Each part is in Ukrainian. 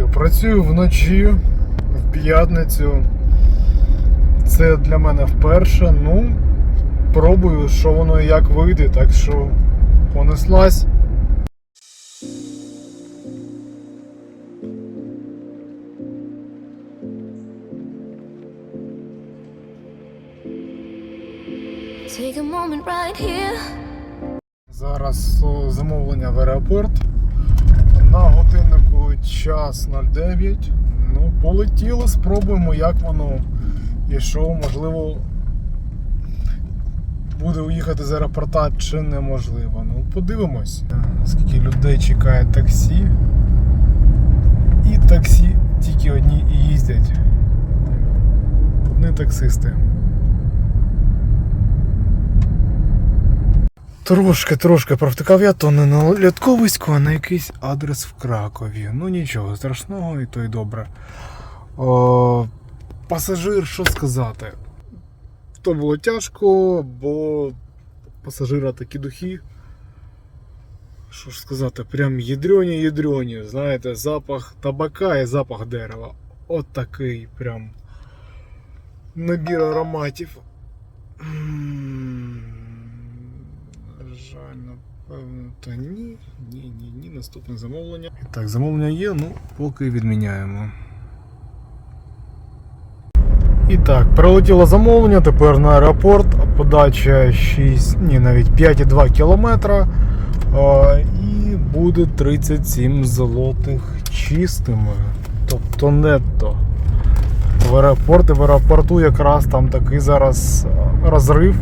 що, працюю вночі в п'ятницю. Це для мене вперше. Ну, пробую, що воно і як вийде, так що понеслась. Take a moment right here. Зараз замовлення в аеропорт. На час 09. Ну, полетіли, спробуємо, як воно і що, можливо, буде уїхати з аеропорта чи неможливо. Ну, подивимось. Скільки людей чекає таксі. І таксі тільки одні і їздять. Одні таксисти. Трошки, трошки провтикав я, то не на Лятковиську, а на якийсь адрес в Кракові. Ну нічого страшного, і то й добре. О, пасажир, що сказати? То було тяжко, бо пасажира такі духи. Що ж сказати, прям ядрені ядрені знаєте, запах табака і запах дерева. От такий прям набір ароматів. Та ні. Ні, ні, ні. Наступне замовлення. І так, замовлення є, ну поки відміняємо. І так, прилетіло замовлення, тепер на аеропорт, подача 6, ні, навіть 5,2 кілометра. І буде 37 злотих чистими. Тобто нетто. В аеропорт і в аеропорту якраз там такий зараз розрив.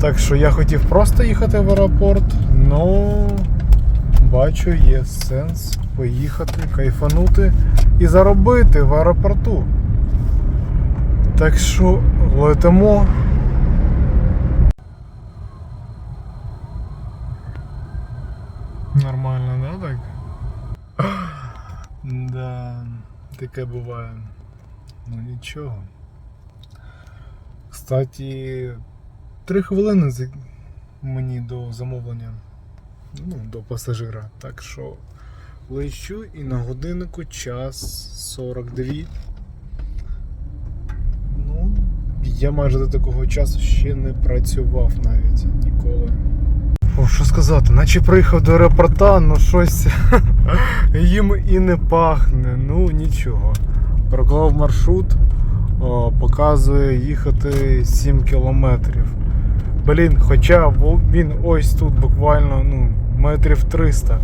Так що я хотів просто їхати в аеропорт, ну бачу, є сенс поїхати, кайфанути і заробити в аеропорту. Так що летимо. Нормально, да, так? Да, таке буває. Ну нічого. Кстати, Три хвилини мені до замовлення. Ну, до пасажира. Так що лечу і на годиннику час 42. Ну, я майже до такого часу ще не працював навіть ніколи. О, що сказати, наче приїхав до аеропорта, ну щось їм і не пахне. Ну нічого. Проклав маршрут, о, показує їхати 7 кілометрів. Блін, хоча він ось тут буквально ну, метрів 300.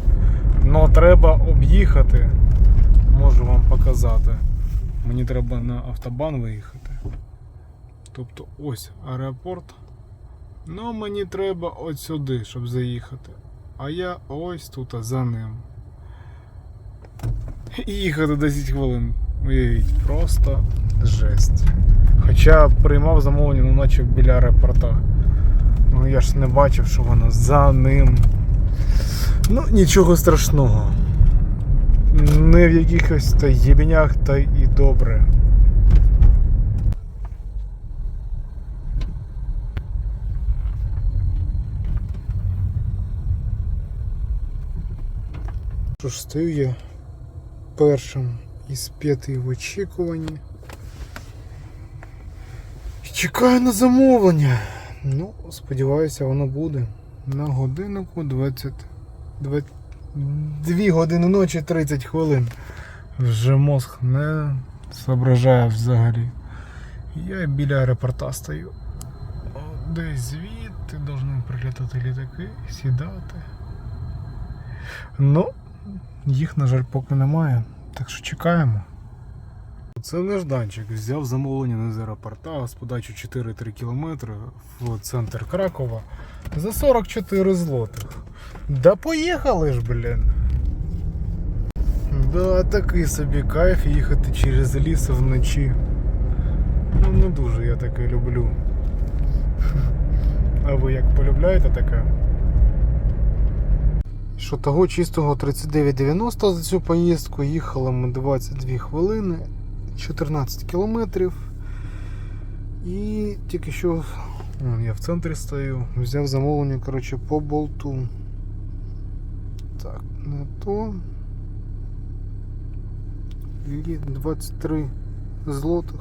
Но треба об'їхати. Можу вам показати. Мені треба на автобан виїхати. Тобто ось аеропорт. Ну мені треба от сюди, щоб заїхати. А я ось тут за ним. І їхати 10 хвилин. Уявіть, просто жесть. Хоча приймав замовлення, ну наче біля аеропорта. Ну я ж не бачив, що воно за ним. Ну, нічого страшного. Не в якихось та єбенях, та і добре. Що ж стою я першим із п'яти в очікуванні. Чекаю на замовлення. Ну, сподіваюся, воно буде. На годиннику 20, 20 2 години ночі 30 хвилин. Вже мозг не зображає взагалі. Я біля аеропорта стою. Десь звідти повинні прилітати літаки, сідати. Ну, їх, на жаль, поки немає. Так що чекаємо. Це нежданчик. Взяв замовлення з аеропорта, з подачу 4-3 км в центр Кракова за 44 злотих. Да поїхали ж, блін. Да, такий собі кайф їхати через ліс вночі. Ну, не дуже я таке люблю. А ви як полюбляєте таке? Що того чистого 39,90 за цю поїздку їхали ми 22 хвилини. 14 кілометрів. І тільки що я в центрі стою, взяв замовлення коротше, по болту. Так, не то. і 23 злотих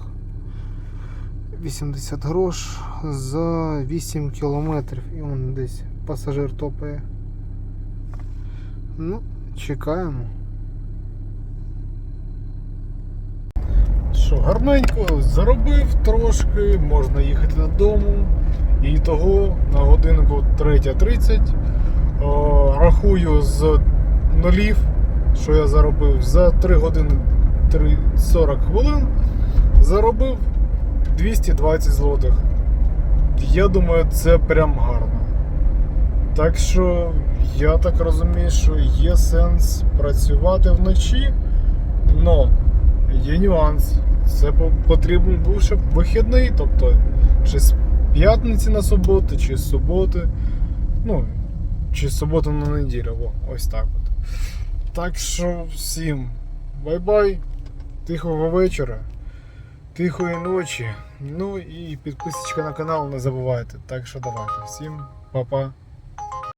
80 грош за 8 кілометрів. І он десь пасажир топає. Ну, чекаємо. Що, гарненько, заробив трошки, можна їхати додому. І того на годинку 3.30 рахую з нулів, що я заробив за 3 години 3 40 хвилин. Заробив 220 злотих. Я думаю, це прям гарно. Так що я так розумію, що є сенс працювати вночі, но є нюанс. Це по- потрібен був ще вихідний, тобто чи з п'ятниці на суботу, чи з суботи. Ну, чи з суботи на неділю. О, ось так от. Так що всім бай-бай, тихого вечора, тихої ночі. Ну і підписочка на канал не забувайте. Так що давайте. Всім па-па.